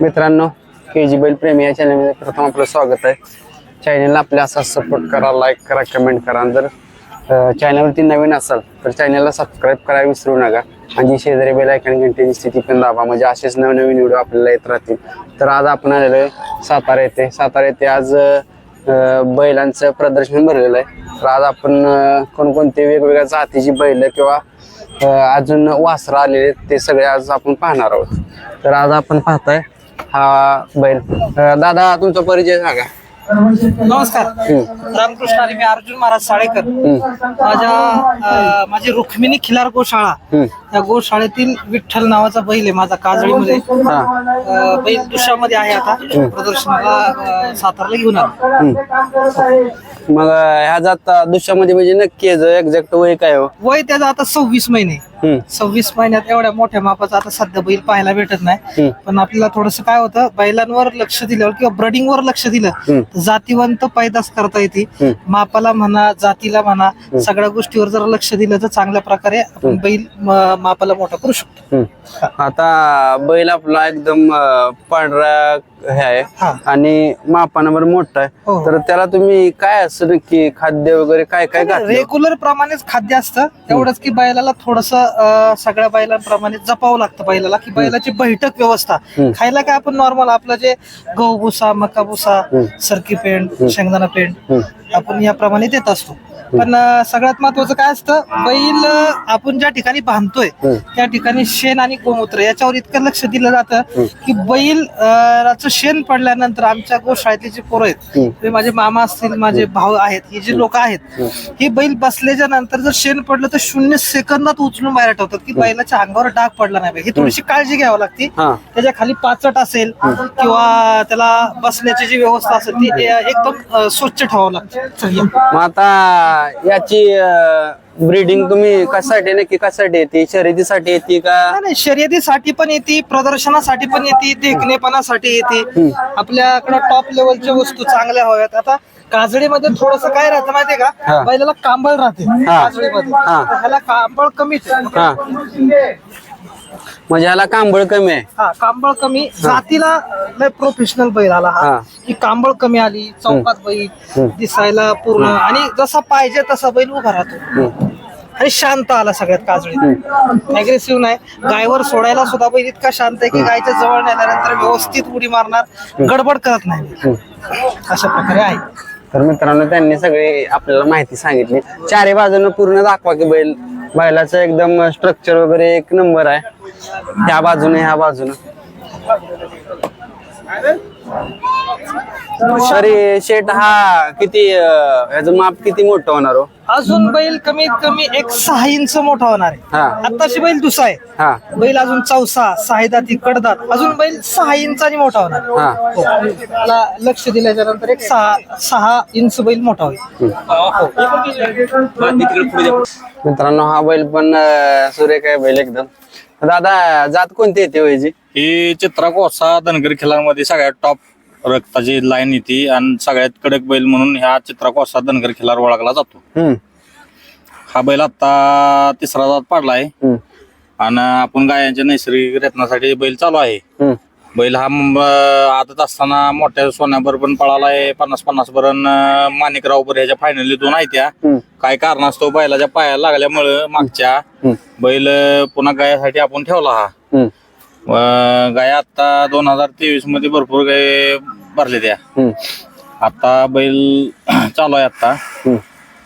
मित्रांनो के जी बैल प्रेमी या चॅनलमध्ये प्रथम आपलं स्वागत आहे. चॅनलला आपल्या असा सपोर्ट करा लाईक करा कमेंट करा. जर चॅनलवरती नवीन असाल तर चॅनलला सबस्क्राईब करायला विसरू नका. आणि शेजारी बेल ऐकून घंटेची स्थिती पण दाबा. म्हणजे असेच नवनवीन व्हिडिओ आपल्याला येत राहतील. तर आज आपण आलेलो आहे सातारा येथे. सातारा येथे आज बैलांचं प्रदर्शन भरलेलं आहे. तर आज आपण कोणकोणते वेगवेगळ्या जातीची बैल किंवा अजून वासरं आलेले आहेत, ते सगळे आज आपण पाहणार आहोत. तर आज आपण पाहताय हा बैल. दादा तुमचा परिचय सांगा. नमस्कार. हम्म, रामकृष्ण आणि मी अर्जुन महाराज साळेकर. हम्म, माझ्या माझी रुक्मिणी खिलार गोशाळा. हम्म. या गोशाळेतील विठ्ठल नावाचा बैल आहे माझा काजळीमध्ये हा. बैल दुसऱ्यामध्ये आहे आता. प्रदर्शनाला सातारला घेऊन आलो. मग ह्या जात दुसऱ्यामध्ये म्हणजे नक्की एक्झॅक्ट वय काय हो? वय त्याचं आता सव्वीस महिने. सव्वीस महिन्यात एवढ्या मोठ्या मापाचा आता सध्या बैल पाहायला भेटत नाही. पण आपल्याला थोडस काय होतं बैलांवर लक्ष दिल्यावर किंवा ब्रडिंग वर लक्ष दिलं जातीवंत पैदास करता येते. मापाला म्हणा जातीला म्हणा सगळ्या गोष्टीवर जर लक्ष दिलं तर चांगल्या प्रकारे आपण बैल मापाला मोठा करू शकतो. आता बैल आपला एकदम पांढरा हे हा. आहे आणि मापानावर मोठा आहे हो. तर त्याला तुम्ही काय असं नक्की खाद्य वगैरे काय काय रेग्युलर प्रमाणेच खाद्य असतं एवढंच की बैलाला थोडस सगळ्या बैलांप्रमाणे जपावं लागतं बैलाला की बैलाची बैठक व्यवस्था. खायला काय आपण नॉर्मल आपलं जे गहू भुसा मका भुसा हम्म. सरकी पेंट शेंगदाणा पेंट. आपण याप्रमाणे देत असतो पण अं, सगळ्यात महत्वाचं काय असतं बैल अं, आपण ज्या ठिकाणी बांधतोय. त्या ठिकाणी शेण आणि गोमूत्र याच्यावर इतकं लक्ष दिलं जातं की बैल अं, चं शेण पडल्यानंतर आमच्या गोशाळेतले जे पोरं आहेत. ते माझे मामा असतील माझे भाऊ आहेत हे जे लोक आहेत हे बैल बसल्याच्या नंतर जर शेण पडलं तर शून्य सेकंदात उचलून बाहेर ठेवतात की बैलाच्या अंगावर डाग पडला नाही पाहिजे. ही थोडीशी काळजी घ्यावी लागते. हा. त्याच्याखाली पाचट असेल किंवा त्याला बसण्याची जी व्यवस्था असेल ती एकदम अं, स्वच्छ ठेवावं लागते. मग आता याची ब्रीडिंग तुम्ही कशासाठी नक्की कशासाठी येते? शर्यतीसाठी येते का? नाही, शर्यतीसाठी पण येते प्रदर्शनासाठी पण येते देखणेपणासाठी येते. आपल्याकडे टॉप लेवलच्या वस्तू चांगल्या हव्यात. आता काजळीमध्ये थोडस काय राहतं माहितीये हा. का बैलाला कांबळ राहते. काजळीमध्ये. हा. तर ह्याला कांबळ कमीच आहे. हा. म्हणजे ह्याला कांबळ कमी आहे. हा कांबळ कमी. जातीला लय प्रोफेशनल बैल आला हा. हा. की कांबळ कमी आली चौकात बैल दिसायला पूर्ण. आणि जसा पाहिजे तसा बैल उभा राहतो. आणि शांत आला सगळ्यात काजळी अग्रेसिव्ह नाही. गायवर सोडायला सुद्धा बैल इतका शांत आहे की गायच्या जवळ नेल्यानंतर व्यवस्थित उडी मारणार गडबड करत नाही. अशा प्रकारे आहे. तर मित्रांनो त्यांनी सगळी आपल्याला माहिती सांगितली. चारी बाजूनं पूर्ण दाखवा की बैल बैलाचं एकदम स्ट्रक्चर वगैरे एक नंबर आहे. ह्या बाजूने ह्या बाजूनं. तरी शेट हा किती अं, ह्याचं माप किती मोठं होणार हो? अजून बैल कमीत कमी एक सहा इंच मोठा होणार आहे. हा. आताशी बैल दुसरा आहे. हा. बैल अजून चौसा सायदाती कडदात अजून बैल सहा इंचानी मोठा होणार हा. हो. त्याला लक्ष दिल्याच्या नंतर एक सहा सहा इंच बैल मोठा होईल. मित्रांनो हा बैल पण अं, सुरेख आहे बैल एकदम. दादा जात कोणती येते हो वयची ही चित्रा कोसा धनगर खिलारमध्ये सगळ्यात टॉप रक्ताची लाईन येते आणि सगळ्यात कडक बैल म्हणून ह्या चित्रा कोसा धनगर खिलार ओळखला जातो. हम्म. हा बैल आता तिसरा जात पाडलाय हम्म. आणि आपण गायांच्या नैसर्गिक रत्नासाठी बैल चालू आहे. हम्म. बैल हा आदत असताना मोठ्या सोन्याबर पण पळालाय पन्नास पन्नास बरं माणिकराव बर ह्याच्या फायनली दोन आहेत त्या. हम्म. काय कारणास्तव बैलाच्या पायाला लागल्यामुळं मागच्या हम्म. बैल पुन्हा गायासाठी आपण ठेवला हा. हम्म. गाय आता दोन हजार तेवीसमध्ये भरपूर गाय भरले त्या. आता बैल चालू आहे आता.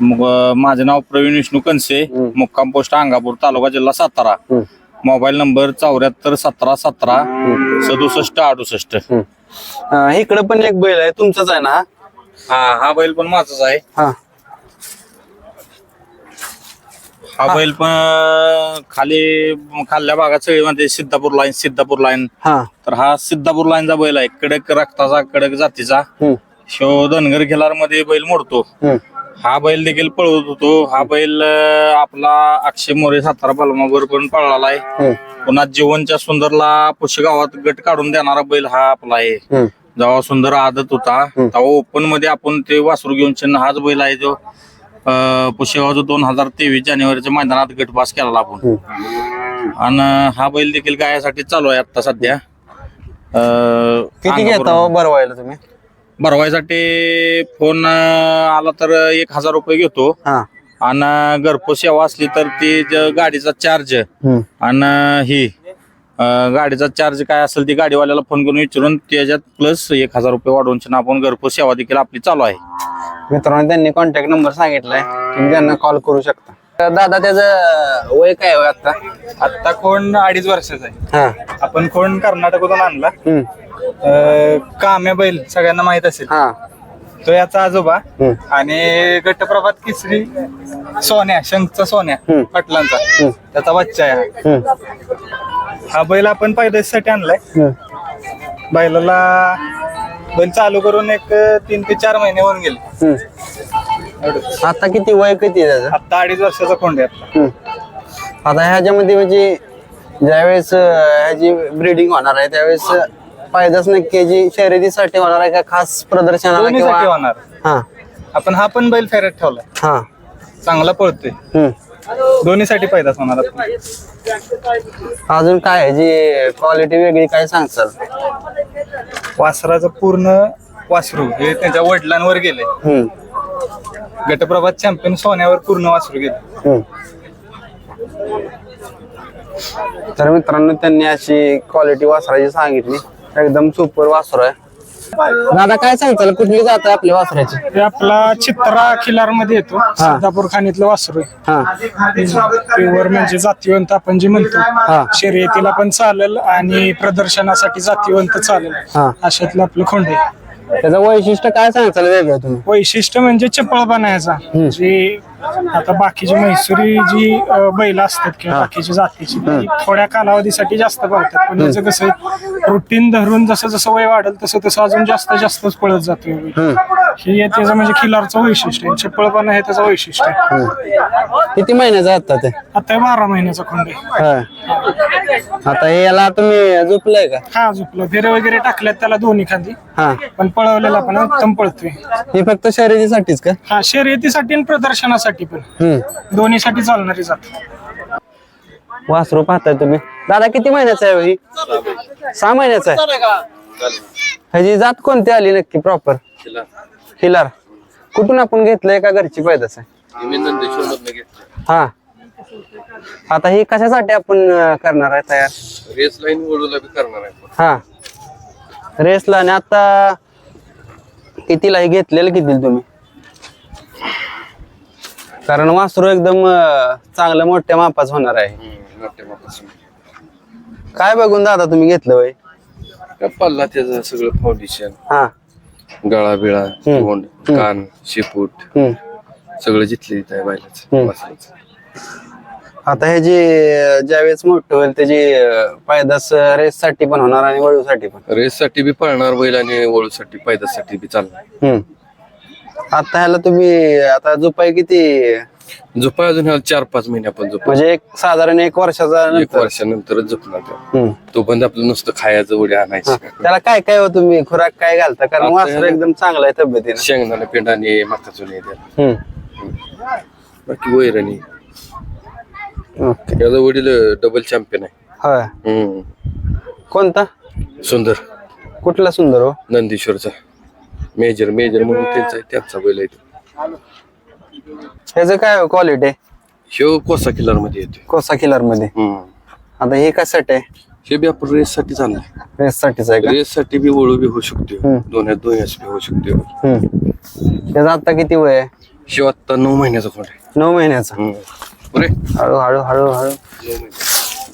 मग माझं नाव प्रवीण विष्णू कनसे मुक्काम पोस्ट अंगापूर तालुका जिल्हा सातारा. मोबाईल नंबर चौऱ्याहत्तर सतरा सतरा सदुसष्ट अडुसष्ट. इकडं पण एक बैल आहे तुमचाच आहे ना? हा? हा हा बैल पण माझाच आहे. हा. बैल पण खाली खाल्ल्या भागात सगळीमध्ये सिद्धापूर लाईन सिद्धापूर लाईन हा. तर हा सिद्धापूर लाईनचा बैल आहे. कडक रक्ताचा कडक जातीचा. शो धनगर खिलारमध्ये बैल मोडतो. हा बैल देखील पळवत होतो. हा बैल आपला अक्षय मोरे सातारा पालमावर पण पळाला आहे. पुन्हा जीवनच्या सुंदरला पुशेगावात गट काढून देणारा बैल हा आपला आहे. जेव्हा सुंदर आदत होता तेव्हा ओपनमध्ये आपण ते वासरू घेऊन चिन्ह हाच बैल आहे जो. अं, पुशेगावचा दोन हजार तेवीस जानेवारीच्या मैदानात गट पास केला आपण आणि हा बैल देखील गायासाठी चालू आहे आता सध्या. अं, किती घेता हो भरवायला तुम्ही? भरवायसाठी फोन अं, आला तर एक हजार रुपये घेतो. हा. आणि घरपोच सेवा असली तर ती ज- गाडीचा चार्ज हम्म. आणि ही. गाडीचा चार्ज काय असेल ती गाडीवाल्याला फोन करून विचारून त्याच्यात प्लस एक हजार रुपये वाढवून छान आपण घरपोच सेवा देखील आपली चालू आहे. मित्रांनो त्यांनी कॉन्टॅक्ट नंबर सांगितलाय. तुम्ही त्यांना कॉल करू शकता. दादा त्याचं वय काय आहे आता? आता कोण अडीच वर्षाचा आहे. हा. आपण कोण कर्नाटकातून आणला. काम्या बैल सगळ्यांना माहीत असेल. हा. तो याचा आजोबा. आणि गटप्रभात किसरी सोन्या शंखचा सोन्या. पाटलांचा. त्याचा बच्चा आहे हा. बैल आपण पैदाशीसाठी आणलाय. बैलाला बैल चालू करून एक तीन ते चार महिने होऊन गेले. आता किती वय किती आहे त्याचं आता अडीच वर्षाचा कोंड आहे आता. ह्याच्यामध्ये म्हणजे ज्यावेळेस अं, ह्याची ब्रीडिंग होणार आहे त्यावेळेस अं, फायदाच नक्की याची शर्यतीसाठी होणार आहे का खास प्रदर्शनाला दोन्हीसाठी किंवा होणार हा आपण हा पण बैल फेऱ्यात ठेवलाय हा चांगला पळतोय. दोन्हीसाठी पैदाच होणार. अजून काय आहे जी क्वालिटी वेगळी काय सांगचाल वासराचं पूर्ण वासरू हे त्यांच्या वडिलांवर गेले हम्म. गटप्रभात चॅम्पियन सोन्यावर पूर्ण वासरू गेले हम्म. तर मित्रांनो त्यांनी अशी क्वालिटी वासराची सांगितली एकदम सुपर वासर आहे दादा काय सांगताल? कुठली जात आहे आपल्या वासराची? आपला चित्रा खिलारमध्ये येतो. सिद्धापूर खाणीतलं वासरू आहे. हा. प्युअर म्हणजे जातीवंत आपण जे हा. म्हणतो शर्यतीला पण चालेल आणि प्रदर्शनासाठी जातीवंत चालेल. हा. अशातलं आपलं खोंड आहे. त्याचं वैशिष्ट्य काय सांगताल वेगळं तुम्ही? वैशिष्ट्य म्हणजे चपळ बनायचा. जे आता बाकीची म्हैसुरी जी बैल असतात किंवा बाकीची जातीची ती थोड्या कालावधीसाठी जास्त पळतात. पण याचं कसं रुटीन धरून जसं जसं वय वाढेल तसं तसं अजून जास्त जास्तच पळत जातो हे त्याचं म्हणजे खिलारचं वैशिष्ट्य आहे. चपळपणा हे त्याचं वैशिष्ट्य आहे. किती महिन्याचं आता ते? आता हे बारा महिन्याचा खोंड आहे. हा. आता हे याला तुम्ही झोपलंय का? हा झोपलं. फेरे वगैरे टाकल्यात त्याला दोन्ही खांदी. हा. पण पळवलेला पण उत्तम पळतोय. हे फक्त शर्यतीसाठीच का? हा शर्यतीसाठी आणि प्रदर्शनासाठी पण. हम्म. दोन्हीसाठी चालणारी जात. वासरू पाहताय तुम्ही. दादा किती महिन्याचा आहे ही सहा महिन्याचा आहे. ह्याची जात कोणती आली नक्की प्रॉपर खिलार कुठून आपण घेतलंय का घरची पैदास? आहे हा. आता ही कशासाठी आपण अं, करणार आहे तयार? रेस लाईन वळूला बी करणार आहे आपण. हा. रेसला आणि आता कितीला हे घेतलेलं किती तुम्ही? कारण वासरू एकदम अं, चांगलं मोठ्या मापाच होणार आहे. हम्म. काय बघून दादा तुम्ही घेतलं वय? काय पल्ला त्याचं सगळं फाउंडेशन हा. गळा बिळा तोंड कान शेपूट. सगळं जिथले आहे बायलाच. आता हे जे ज्यावेळेस मोठं होईल त्याची पायदास रेस साठी पण होणार आणि वळूसाठी पण रेस साठी बी पळणार बैल आणि वळूसाठी पायदासाठी बी चालणार. आता ह्याला तुम्ही आता झोपाय किती झोपा अजून ह्याला चार पाच महिने आपण झोप म्हणजे एक साधारण एक वर्षाचा एक नंतर. वर्षानंतरच झोपणार तो. हम्म. बंद आपलं नुसतं खायचं उड्या आणायचं. त्याला काय काय हो तुम्ही? खुराक काय घालता? कारण आता वासर एकदम चांगला आहे तब्येतीनं. शेंगदाणा पेंडाने माकाचून येते हम्म. बाकी वैरणी ओके. याचा वडील डबल चॅम्पियन आहे. होय. हम्म. कोणता? सुंदर. कुठला सुंदर हो? नंदीश्वरचा. मेजर मेजर म्हणून त्यांचा त्यांचा बैल आहे तो. त्याचं काय क्वालिटी आहे? ह्यो कोसा किल्लरमध्ये येतोय. कोसा किलरमध्ये. आता हे कशासाठी आहे? हे बी आपण रेस साठी चाललंय रेस साठीच आहे का? रेस साठी बी वळू बी होऊ शकते. हम्म. दोन्यात दोन्यास बी होऊ शकते. हम्म. त्याचं आता किती वय आहे? शिव आता नऊ महिन्याचा कोण आहे? नऊ महिन्याचा. हम्म. बरे? हळू हळू हळू हळू.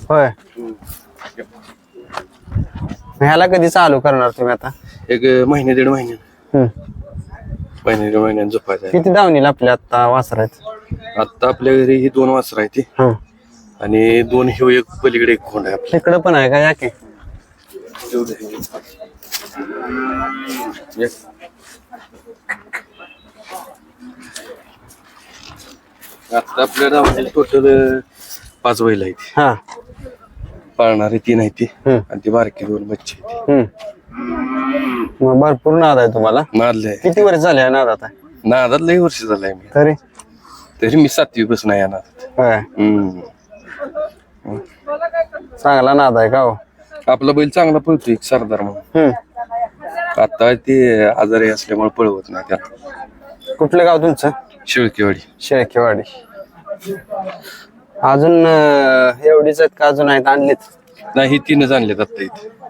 होय. ह्याला कधी चालू करणार तुम्ही आता? एक महिने दीड महिने. हम्म. महिने दीड महिन्यात झोपायचं आहे. किती धावणीला आपल्या आता वासरायचं आता आपल्या घरी ही दोन वासर आहे ती हा. आणि दोन ह्यो एक पलीकडे एक खोंड आहे इकडं पण आहे का? याके एक. आता आपल्या गावातील टोटल पाच बैल आहेत. हा. पाळणारे तीन आहेत ती. हम्म. आणि ती बारकी दोन बच्चे आहेत. हम्म. मग भरपूर नाद आहे तुम्हाला. नादले आहे. किती वर्ष झाले या नादात? आहे? नादात लई वर्ष झालंय मी. तरी? तरी मी सातवी बस नादात. होय. हम्म. चांगला नाद आहे का हो? आपला बैल चांगला पळतोय एक सरदार म्हणून. हम्म. आता ते आजारी असल्यामुळे पळवत नाही त्याला. कुठलं गाव तुमचं? शेळकेवाडी. शेळकेवाडी. अजून अं, एवढीच आहेत का अजून आहेत आणलीत? नाही ही तीनच आणलेत आता इथे.